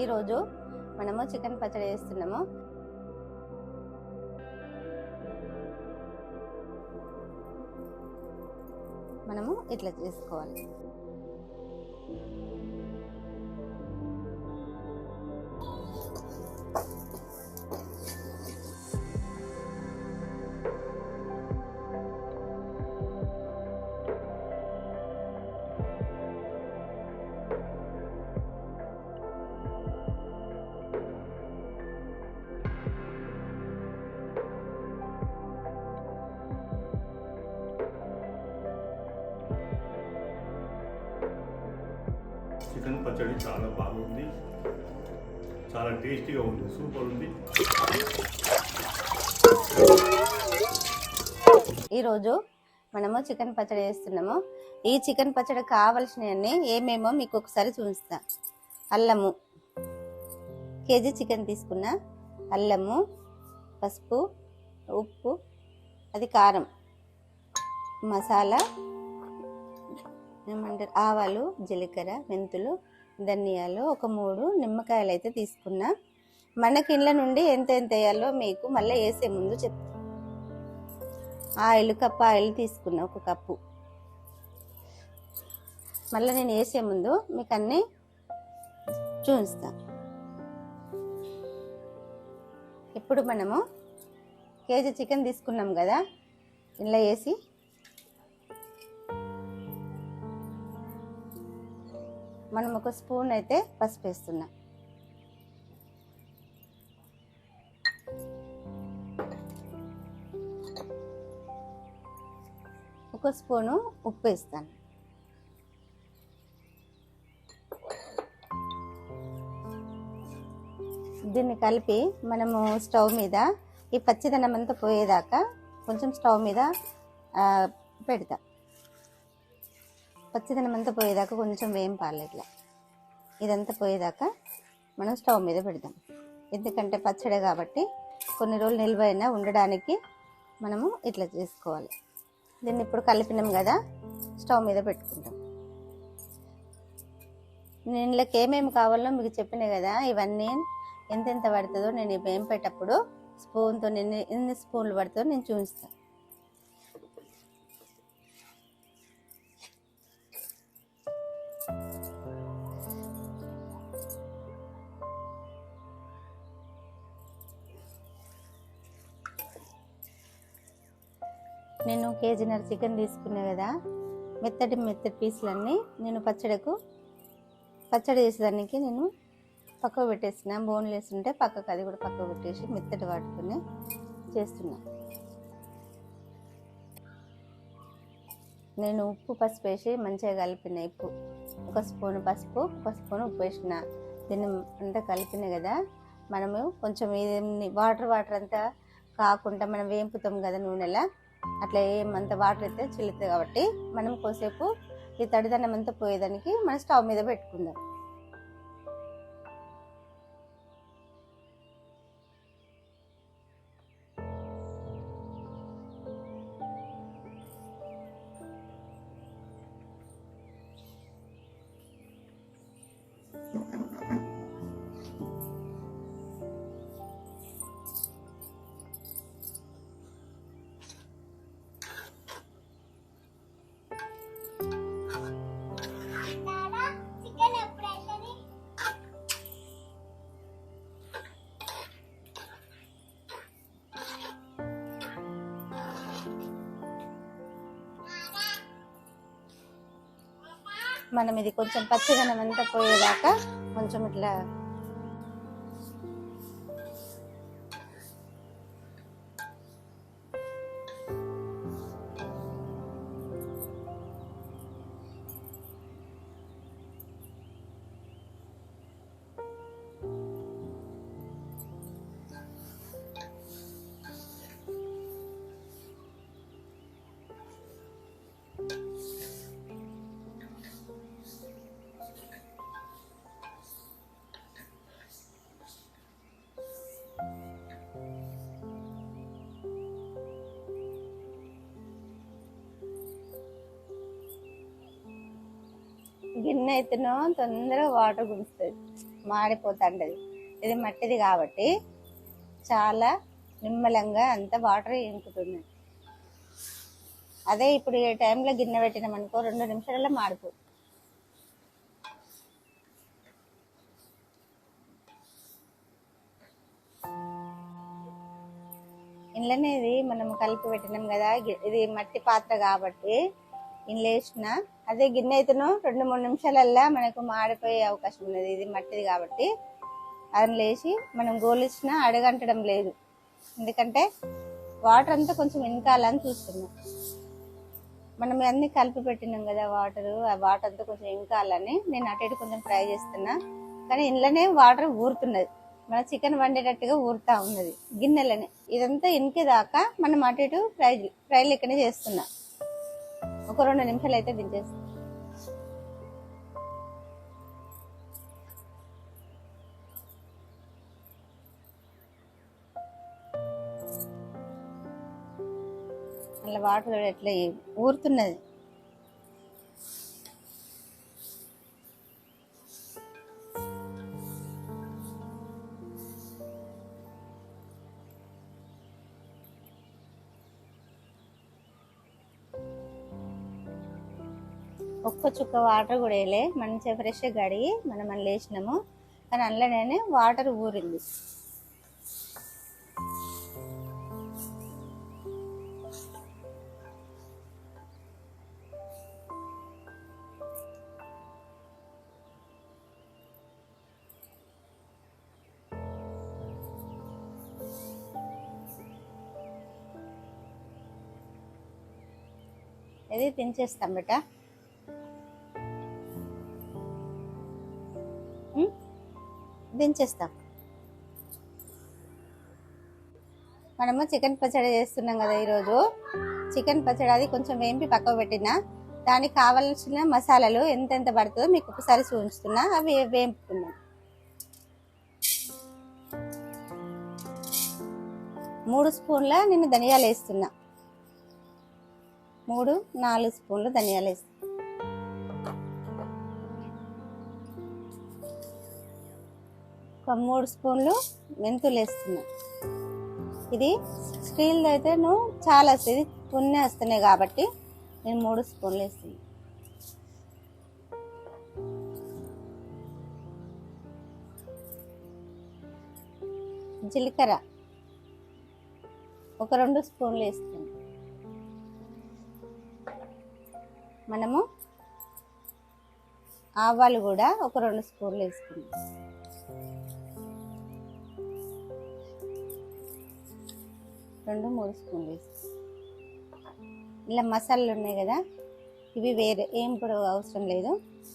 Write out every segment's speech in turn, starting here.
ఈరోజు మనము చికెన్ పచ్చడి చేస్తున్నాము. మనము ఇట్లా చేసుకోవాలి. చికెన్ పచ్చడి చాలా బాగుంది. చాలా టేస్టీగా ఉంది. సూపర్ ఉంది. ఈరోజు మనము చికెన్ పచ్చడి చేస్తున్నాము. ఈ చికెన్ పచ్చడి కావలసినవన్నీ ఏమేమో మీకు ఒకసారి చూపిస్తా. అల్లము. కేజీ చికెన్ తీసుకున్న అల్లము పసుపు ఉప్పు అది కారం మసాలా ఏమంటారు? ఆవాలు జీలకర్ర మెంతులు ధనియాలు ఒక మూడు నిమ్మకాయలు అయితే తీసుకున్నా. మనకి ఇండ్ల నుండి ఎంత ఎంత వేయాలో మీకు మళ్ళీ వేసే ముందు చెప్తాను ఆయిల్ కప్పు ఆయిల్ తీసుకున్నా ఒక కప్పు. మళ్ళీ నేను వేసే ముందు మీకు అన్నీ చూపిస్తా. ఇప్పుడు మనము కేజీ చికెన్ తీసుకున్నాం కదా ఇలా వేసి మనం ఒక స్పూన్ అయితే పసుపు వేస్తున్నాం. ఒక స్పూను ఉప్పు వేస్తాను. దీన్ని కలిపి మనము స్టవ్ మీద ఈ పచ్చిదనం అంతా పోయేదాకా కొంచెం స్టవ్ మీద పెడతాం. పచ్చిదనం అంతా పోయేదాకా కొంచెం వేంపాలి ఇట్లా ఇదంతా పోయేదాకా మనం స్టవ్ మీద పెడదాం. ఎందుకంటే పచ్చడి కాబట్టి కొన్ని రోజులు నిల్వ అయినా ఉండడానికి మనము ఇట్లా చేసుకోవాలి. దీన్ని ఇప్పుడు కలిపినాం కదా స్టవ్ మీద పెట్టుకుంటాం. నేను ఇందులోకి ఏమేమి కావాలో మీకు చెప్పిన కదా ఇవన్నీ ఎంతెంత పడుతుందో నేను ఇవి వేంపేటప్పుడు స్పూన్తో నేను ఎన్ని స్పూన్లు పడుతుందో నేను చూపిస్తాను. నేను కేజీన్నర చికెన్ తీసుకున్నా కదా. మెత్తటి మెత్తటి పీసులన్నీ నేను పచ్చడికు పచ్చడి చేసేదానికి నేను పక్కకు పెట్టేసిన. బోన్లెస్ ఉంటే పక్కకు అది కూడా పక్కకు పెట్టేసి మెత్తటి వాటితోనే చేస్తున్నా. నేను ఉప్పు పసుపు వేసి మంచిగా కలిపిన ఉప్పు. ఒక స్పూన్ పసుపు ఒక స్పూన్ ఉప్పు వేసిన. దీన్ని అంతా కలిపిన కదా. మనము కొంచెం వాటర్ వాటర్ అంతా కాకుండా మనం వేంపుతాం కదా నూనెలా. అట్లా ఏమంత వాటర్ అయితే చిల్లుతుంది కాబట్టి మనం కోసేపు ఈ తడిదన్నం అంతా పోయేదానికి మనం స్టవ్ మీద పెట్టుకుందాం. మనం ఇది కొంచెం పచ్చదనం అంతా పోయేదాకా కొంచెం ఇట్లా గిన్నె తొందరగా వాటర్ గుంజుతుంది మాడిపోతుంటది. ఇది మట్టిది కాబట్టి చాలా నిమ్మలంగా అంత వాటర్ ఇంకుతుంది. అదే ఇప్పుడు ఈ టైంలో గిన్నె పెట్టినాం అనుకో రెండు నిమిషాలలో మాడిపో. ఇంట్లోనే ఇది మనం కలిపి పెట్టినాం కదా ఇది మట్టి పాత్ర కాబట్టి ఇన్లేసిన అదే గిన్నె అయితేను రెండు మూడు నిమిషాలల్లా మనకు మాడిపోయే అవకాశం ఉన్నది. ఇది మట్టిది కాబట్టి. అది లేచి మనం గోలిచ్చినా అడగంటడం లేదు. ఎందుకంటే వాటర్ అంతా కొంచెం ఇంకాలని చూస్తున్నాం. మనం అన్ని కలిపి పెట్టినాం కదా వాటర్. ఆ వాటర్ అంతా కొంచెం ఇంకాలని నేను అటు ఇటు కొంచెం ఫ్రై చేస్తున్నా. కానీ ఇంట్లోనే వాటర్ ఊరుతున్నది. మన చికెన్ వండేటట్టుగా ఊరుతా ఉన్నది. గిన్నెలనే. ఇదంతా ఇంకేదాకా మనం అటు ఇటు ఫ్రై ఫ్రై లెక్కనే చేస్తున్నాం. ఒక రెండు నిమిషాలు అయితే దించేసి అలా వాటర్ ఎట్లా ఊరుతున్నది? ఒక్క చుక్క వాటర్ కూడా వేయలే. మంచిగా ఫ్రెష్గా కడిగి మనం మళ్ళీ వేసినాము. కానీ అందులోనే వాటర్ ఊరింది. ఇది తినేస్తాం బేట దించేస్తాం. మనము చికెన్ పచ్చడి చేస్తున్నాం కదా ఈరోజు. చికెన్ పచ్చడి అది కొంచెం వేంపి పక్కకు పెట్టిన. దానికి కావాల్సిన మసాలాలు ఎంతెంత పడుతుందో మీకు ఒకసారి చూపిస్తున్నా. అవి వేపుకున్నాం మూడు స్పూన్ల నేను ధనియాలు వేస్తున్నా. మూడు నాలుగు స్పూన్లు ధనియాలు వేస్తున్నా. ఒక మూడు స్పూన్లు మెంతులు వేస్తున్నా. ఇది స్టీల్ అయితే నువ్వు చాలా వస్తుంది పుణ్య వస్తున్నాయి కాబట్టి నేను మూడు స్పూన్లు వేస్తున్నా. జీలకర్ర ఒక రెండు స్పూన్లు వేస్తాను మనము ఆవాలు కూడా ఒక రెండు స్పూన్లు వేసుకుందాం రెండు మూడు స్పూన్లు. ఇలా మసాలాలు ఉన్నాయి కదా ఇవి వేరే ఏం కూడా అవసరం లేదు.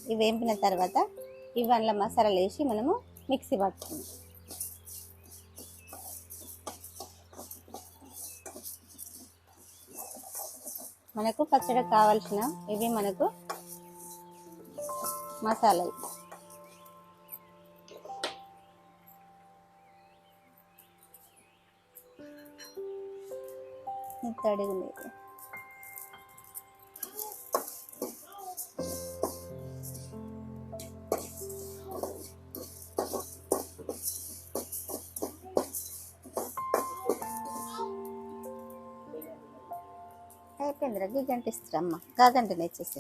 ఇవి వేంపిన తర్వాత ఇవి అందులో మసాలాలు వేసి మనము మిక్సీ పట్టుకుందాం. మనకు పచ్చడి కావాల్సిన ఇవి మనకు మసాలాలు. తడిగి లేదు అయిపోయిందిరా గీ గంట ఇస్తారమ్మా గా గంటనే ఇచ్చేసి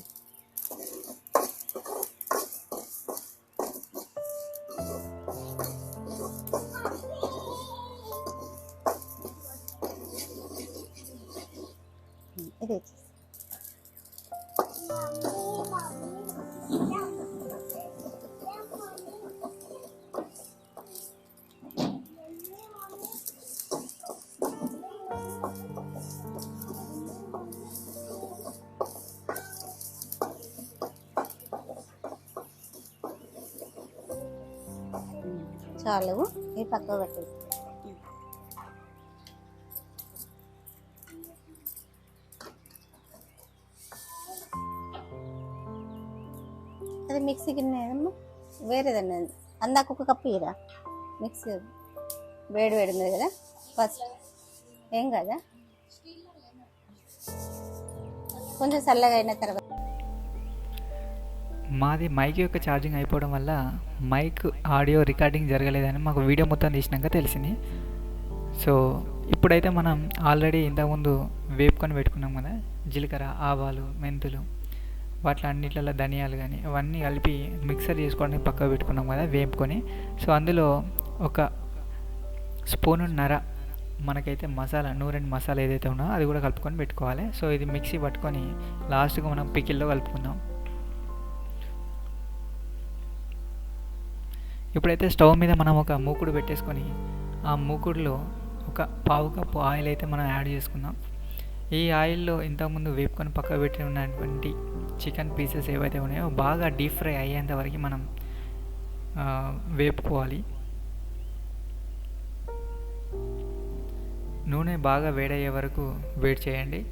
ఇది చాలు ఈ పక్క పెట్టేసి గిన్నె ఏదమ్మా వేరేదన్నా. అందాక ఒక కప్పు ఇరా మిక్సీ వేడి వేడి ఉంది కదా? ఫస్ట్. ఏం కదా? కొంచెం చల్లగా అయిన తర్వాత. మాది మైక్ యొక్క ఛార్జింగ్ అయిపోవడం వల్ల మైక్ ఆడియో రికార్డింగ్ జరగలేదని మాకు వీడియో మొత్తం తీసినాక తెలిసింది. సో ఇప్పుడైతే మనం ఆల్రెడీ ఇంతకుముందు వేపుకొని పెట్టుకున్నాం కదా? జీలకర్ర ఆవాలు మెంతులు. వాటిలో అన్నిట్లలో ధనియాలు కానీ అవన్నీ కలిపి మిక్సర్ చేసుకోవడానికి పక్కకు పెట్టుకున్నాం కదా వేపుకొని. సో అందులో ఒక స్పూనున్నర మనకైతే మసాలా నూరెండు మసాలా ఏదైతే ఉన్నదో అది కూడా కలుపుకొని పెట్టుకోవాలి. సో ఇది మిక్సీ పట్టుకొని లాస్ట్గా మనం పికిల్లో కలుపుకుందాం. ఇప్పుడైతే స్టవ్ మీద మనం ఒక మూకుడు పెట్టేసుకొని ఆ మూకుడులో ఒక పావు కప్పు ఆయిల్ అయితే మనం యాడ్ చేసుకుందాం. ఈ ఆయిల్లో ఇంతకుముందు వేపుకొని పక్క పెట్టి ఉన్నటువంటి చికెన్ పీసెస్ ఏవైతే ఉన్నాయో బాగా డీప్ ఫ్రై అయ్యేంత వరకు మనం వేపుకోవాలి. నూనె బాగా వేడయ్యే వరకు వేడి చేయండి.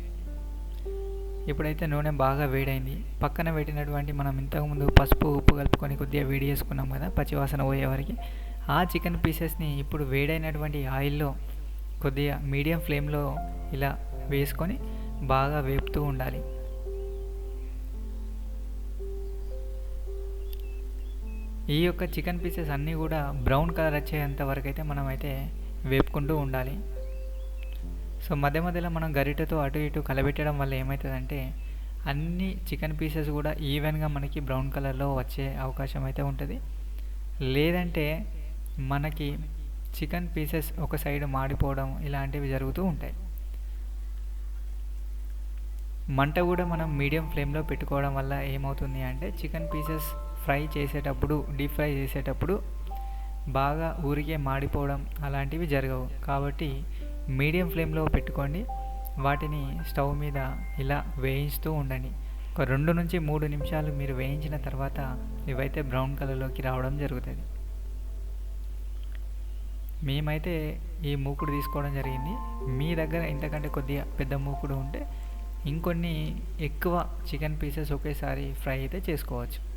ఇప్పుడైతే నూనె బాగా వేడైంది. పక్కన పెట్టినటువంటి మనం ఇంతకుముందు పసుపు ఉప్పు కలుపుకొని కొద్దిగా వేడి చేసుకున్నాం కదా పచ్చివాసన పోయే వరకు. ఆ చికెన్ పీసెస్ని ఇప్పుడు వేడైనటువంటి ఆయిల్లో కొద్దిగా మీడియం ఫ్లేమ్లో ఇలా వేసుకొని బాగా వేపుతూ ఉండాలి. ఈ యొక్క చికెన్ పీసెస్ అన్నీ కూడా బ్రౌన్ కలర్ వచ్చేంత వరకు అయితే మనం అయితే వేపుకుంటూ ఉండాలి. సో మధ్య మధ్యలో మనం గరిటెతో అటు ఇటు కలబెట్టడం వల్ల ఏమవుతుందంటే అన్ని చికెన్ పీసెస్ కూడా ఈవెన్గా మనకి బ్రౌన్ కలర్లో వచ్చే అవకాశం అయితే ఉంటుంది. లేదంటే మనకి చికెన్ పీసెస్ ఒక సైడ్ మాడిపోవడం ఇలాంటివి జరుగుతూ ఉంటాయి. మంట కూడా మనం మీడియం ఫ్లేమ్లో పెట్టుకోవడం వల్ల ఏమవుతుంది అంటే చికెన్ పీసెస్ ఫ్రై చేసేటప్పుడు డీప్ ఫ్రై చేసేటప్పుడు బాగా ఊరికే మాడిపోవడం అలాంటివి జరగవు. కాబట్టి మీడియం ఫ్లేమ్లో పెట్టుకోండి. వాటిని స్టవ్ మీద ఇలా వేయిస్తూ ఉండండి. ఒక రెండు నుంచి మూడు నిమిషాలు మీరు వేయించిన తర్వాత ఇవైతే బ్రౌన్ కలర్లోకి రావడం జరుగుతుంది. మేమైతే ఈ మూకుడు తీసుకోవడం జరిగింది. మీ దగ్గర ఇంతకంటే కొద్దిగా పెద్ద మూకుడు ఉంటే ఇంకొన్ని ఎక్కువ చికెన్ పీసెస్ ఒకేసారి ఫ్రై అయితే చేసుకోవచ్చు.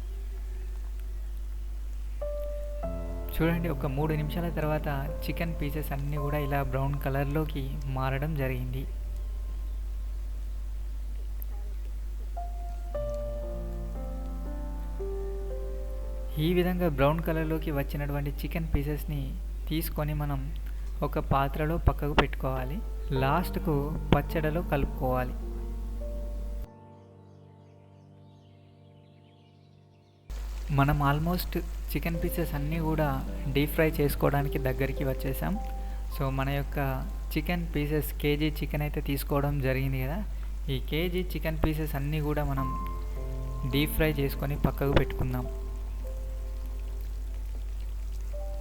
చూడండి ఒక మూడు నిమిషాల తర్వాత చికెన్ పీసెస్ అన్నీ కూడా ఇలా బ్రౌన్ కలర్లోకి మారడం జరిగింది. ఈ విధంగా బ్రౌన్ కలర్లోకి వచ్చినటువంటి చికెన్ పీసెస్ని తీసుకొని మనం ఒక పాత్రలో పక్కకు పెట్టుకోవాలి. లాస్ట్కు పచ్చడిలో కలుపుకోవాలి. మనం ఆల్మోస్ట్ చికెన్ పీసెస్ అన్నీ కూడా డీప్ ఫ్రై చేసుకోవడానికి దగ్గరికి వచ్చేసాం. సో మన యొక్క చికెన్ పీసెస్ కేజీ చికెన్ అయితే తీసుకోవడం జరిగింది కదా. ఈ కేజీ చికెన్ పీసెస్ అన్నీ కూడా మనం డీప్ ఫ్రై చేసుకొని పక్కకు పెట్టుకుందాం.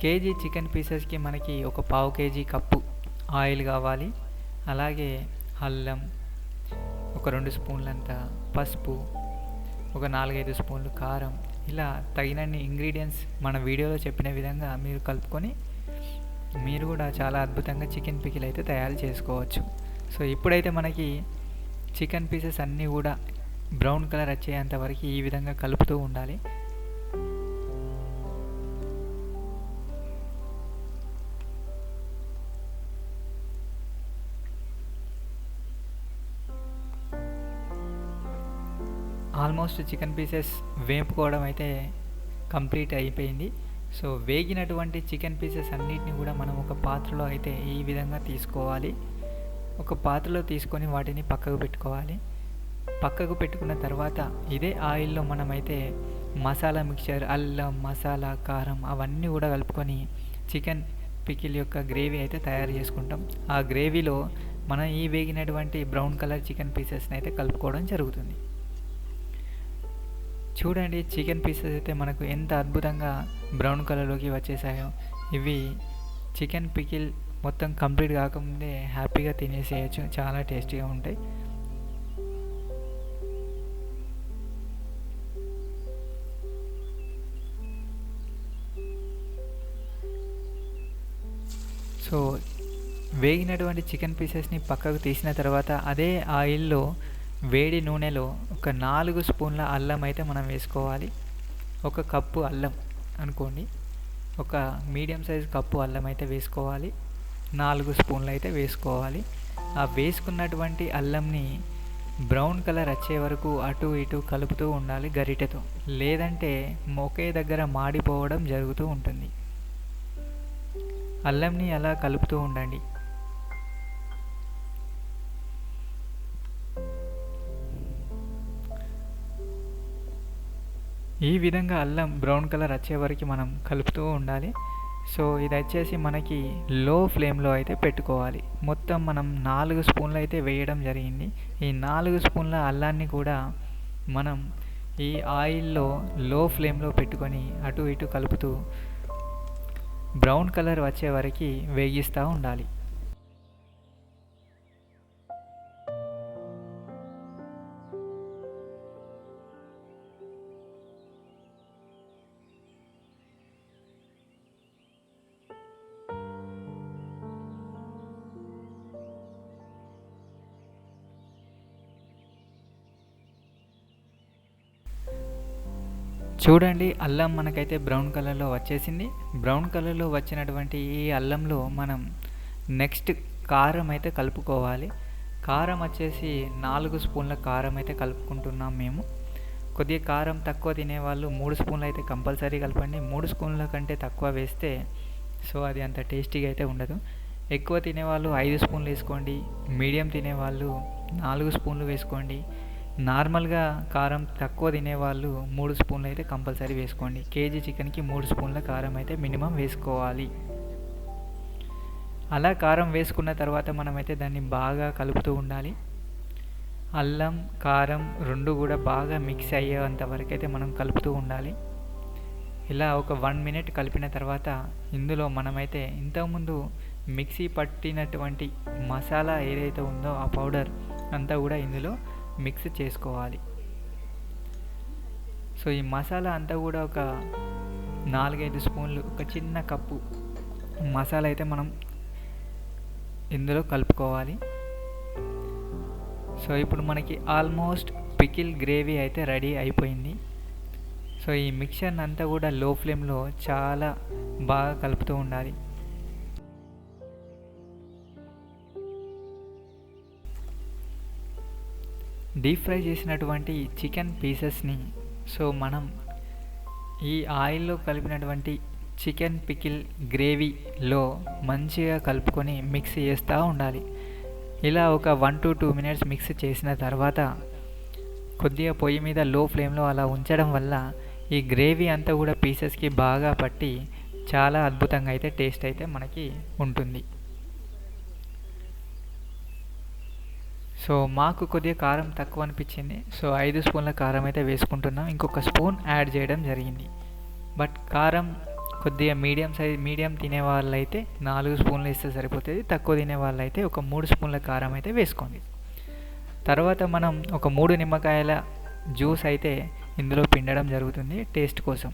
కేజీ చికెన్ పీసెస్కి మనకి ఒక పావు కేజీ కప్పు ఆయిల్ కావాలి. అలాగే అల్లం ఒక రెండు స్పూన్లంత పసుపు ఒక నాలుగైదు స్పూన్లు కారం ఇలా తగినన్ని ఇంగ్రీడియంట్స్ మన వీడియోలో చెప్పిన విధంగా మీరు కలుపుకొని మీరు కూడా చాలా అద్భుతంగా చికెన్ పికిల్ అయితే తయారు చేసుకోవచ్చు. సో ఇప్పుడైతే మనకి చికెన్ పీసెస్ అన్నీ కూడా బ్రౌన్ కలర్ వచ్చేంత వరకు ఈ విధంగా కలుపుతూ ఉండాలి. ఆల్మోస్ట్ చికెన్ పీసెస్ వేపుకోవడం అయితే కంప్లీట్ అయిపోయింది. సో వేగినటువంటి చికెన్ పీసెస్ అన్నిటిని కూడా మనం ఒక పాత్రలో అయితే ఈ విధంగా తీసుకోవాలి. ఒక పాత్రలో తీసుకొని వాటిని పక్కకు పెట్టుకోవాలి. పక్కకు పెట్టుకున్న తర్వాత ఇదే ఆయిల్లో మనమైతే మసాలా మిక్చర్ అల్లం మసాలా కారం అవన్నీ కూడా కలుపుకొని చికెన్ పికిల్ యొక్క గ్రేవీ అయితే తయారు చేసుకుంటాం. ఆ గ్రేవీలో మనం ఈ వేగినటువంటి బ్రౌన్ కలర్ చికెన్ పీసెస్ని అయితే కలుపుకోవడం జరుగుతుంది. చూడండి చికెన్ పీసెస్ అయితే మనకు ఎంత అద్భుతంగా బ్రౌన్ కలర్లోకి వచ్చేసాయో. ఇవి చికెన్ పికిల్ మొత్తం కంప్లీట్ కాకముందే హ్యాపీగా తినేసేయచ్చు. చాలా టేస్టీగా ఉంటాయి. సో వేగినటువంటి చికెన్ పీసెస్ని పక్కకు తీసిన తర్వాత అదే ఆయిల్లో వేడి నూనెలో ఒక నాలుగు స్పూన్ల అల్లం అయితే మనం వేసుకోవాలి. ఒక కప్పు అల్లం అనుకోండి. ఒక మీడియం సైజ్ కప్పు అల్లం అయితే వేసుకోవాలి. నాలుగు స్పూన్లు అయితే వేసుకోవాలి. ఆ వేసుకున్నటువంటి అల్లంని బ్రౌన్ కలర్ వచ్చే వరకు అటు ఇటు కలుపుతూ ఉండాలి గరిటెతో. లేదంటే మొకే దగ్గర మాడిపోవడం జరుగుతూ ఉంటుంది. అల్లంని అలా కలుపుతూ ఉండండి. ఈ విధంగా అల్లం బ్రౌన్ కలర్ వచ్చే వరకు మనం కలుపుతూ ఉండాలి. సో ఇది వచ్చేసి మనకి లో ఫ్లేమ్లో అయితే పెట్టుకోవాలి. మొత్తం మనం నాలుగు స్పూన్లు అయితే వేయడం జరిగింది. ఈ నాలుగు స్పూన్ల అల్లాన్ని కూడా మనం ఈ ఆయిల్లో లో ఫ్లేమ్లో పెట్టుకొని అటు ఇటు కలుపుతూ బ్రౌన్ కలర్ వచ్చే వరకు వేగిస్తూ ఉండాలి. చూడండి అల్లం మనకైతే బ్రౌన్ కలర్లో వచ్చేసింది. బ్రౌన్ కలర్లో వచ్చినటువంటి ఈ అల్లంలో మనం నెక్స్ట్ కారం అయితే కలుపుకోవాలి. కారం వచ్చేసి నాలుగు స్పూన్ల కారం అయితే కలుపుకుంటున్నాం మేము. కొద్దిగా కారం తక్కువ తినేవాళ్ళు మూడు స్పూన్లు అయితే కంపల్సరీ కలపండి. మూడు స్పూన్ల కంటే తక్కువ వేస్తే సో అది అంత టేస్టీగా అయితే ఉండదు. ఎక్కువ తినేవాళ్ళు ఐదు స్పూన్లు వేసుకోండి. మీడియం తినేవాళ్ళు నాలుగు స్పూన్లు వేసుకోండి. నార్మల్గా కారం తక్కువ తినేవాళ్ళు మూడు స్పూన్లు అయితే కంపల్సరీ వేసుకోండి. కేజీ చికెన్కి మూడు స్పూన్ల కారం అయితే మినిమం వేసుకోవాలి. అలా కారం వేసుకున్న తర్వాత మనమైతే దాన్ని బాగా కలుపుతూ ఉండాలి. అల్లం కారం రెండు కూడా బాగా మిక్స్ అయ్యేంత వరకు అయితే మనం కలుపుతూ ఉండాలి. ఇలా ఒక వన్ మినిట్ కలిపిన తర్వాత ఇందులో మనమైతే ఇంతకుముందు మిక్సీ పట్టినటువంటి మసాలా ఏదైతే ఉందో ఆ పౌడర్ అంతా కూడా ఇందులో మిక్స్ చేసుకోవాలి. సో ఈ మసాలా అంతా కూడా ఒక నాలుగైదు స్పూన్లు ఒక చిన్న కప్పు మసాలా అయితే మనం ఇందులో కలుపుకోవాలి. సో ఇప్పుడు మనకి ఆల్మోస్ట్ పికిల్ గ్రేవీ అయితే రెడీ అయిపోయింది. సో ఈ మిక్చర్ని అంతా కూడా లో ఫ్లేమ్లో చాలా బాగా కలుపుతూ ఉండాలి. డీప్ ఫ్రై చేసినటువంటి చికెన్ పీసెస్ని సో మనం ఈ ఆయిల్లో కలిపినటువంటి చికెన్ పికిల్ గ్రేవీలో మంచిగా కలుపుకొని మిక్స్ చేస్తూ ఉండాలి. ఇలా ఒక one to two minutes mix చేసిన తర్వాత కొద్దిగా పొయ్యి మీద లో ఫ్లేమ్లో అలా ఉంచడం వల్ల ఈ గ్రేవీ అంతా కూడా పీసెస్కి బాగా పట్టి చాలా అద్భుతంగా అయితే టేస్ట్ అయితే మనకి ఉంటుంది. సో మాకు కొద్దిగా కారం తక్కువ అనిపించింది సో ఐదు స్పూన్ల కారం అయితే వేసుకుంటున్నాం. ఇంకొక స్పూన్ యాడ్ చేయడం జరిగింది. బట్ కారం కొద్దిగా మీడియం సైజ్ మీడియం తినే వాళ్ళైతే నాలుగు స్పూన్లు వేస్తే సరిపోతుంది. తక్కువ తినే వాళ్ళైతే ఒక మూడు స్పూన్ల కారం అయితే వేసుకోండి. తర్వాత మనం ఒక మూడు నిమ్మకాయల జ్యూస్ అయితే ఇందులో పిండడం జరుగుతుంది టేస్ట్ కోసం.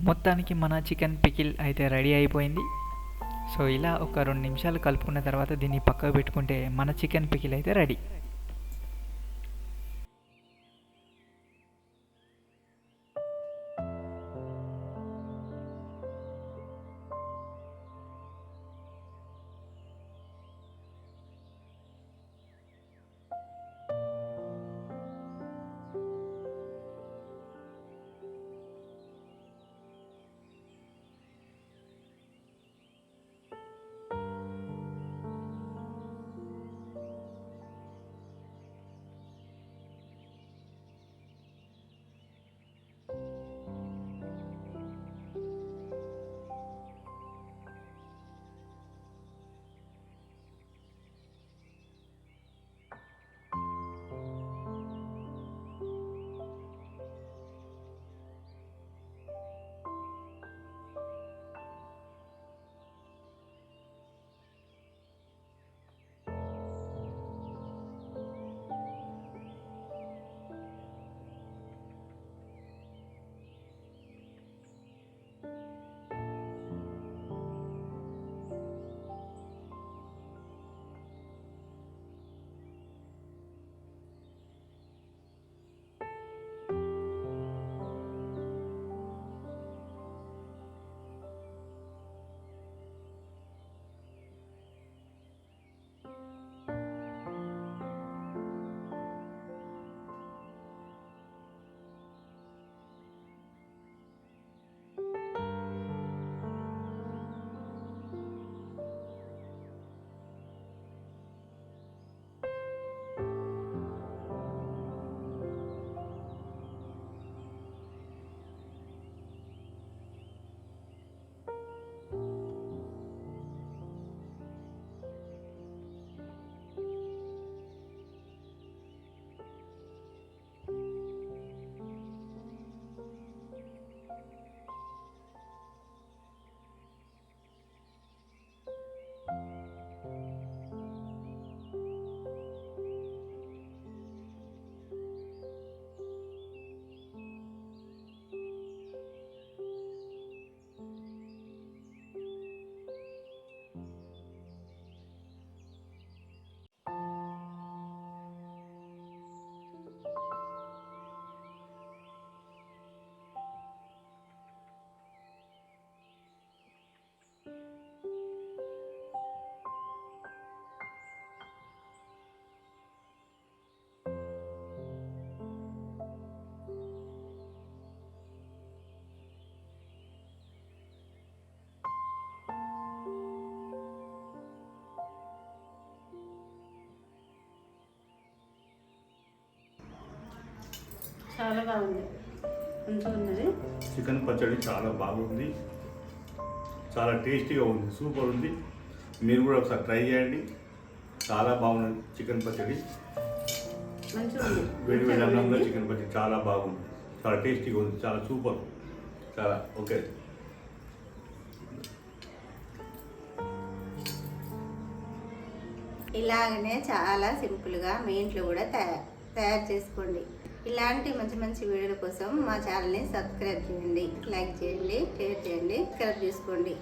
మొత్తానికి మన చికెన్ పికిల్ అయితే రెడీ అయిపోయింది. సో ఇలా ఒక రెండు నిమిషాలు కలుపుకున్న తర్వాత దీన్ని పక్కకు పెట్టుకుంటే మన చికెన్ పికిల్ అయితే రెడీ. చాలా బాగుంది. మంచిగా ఉన్నది? చికెన్ పచ్చడి చాలా బాగుంది. చాలా టేస్టీగా ఉంది. సూపర్ ఉంది. మీరు కూడా ఒకసారి ట్రై చేయండి. చాలా బాగుంది చికెన్ పచ్చడి. వేడి వేడి అన్నంలో. చికెన్ పచ్చడి చాలా బాగుంది. చాలా టేస్టీగా ఉంది. చాలా సూపర్. చాలా ఓకే. ఇలాగనే చాలా సింపుల్గా మీ ఇంట్లో కూడా తయారు తయారు చేసుకోండి. ఇలాంటి మంచి మంచి వీడియోల కోసం మా ఛానల్ని సబ్స్క్రైబ్ చేయండి లైక్ చేయండి షేర్ చేయండి సబ్స్క్రైబ్ చేసుకోండి.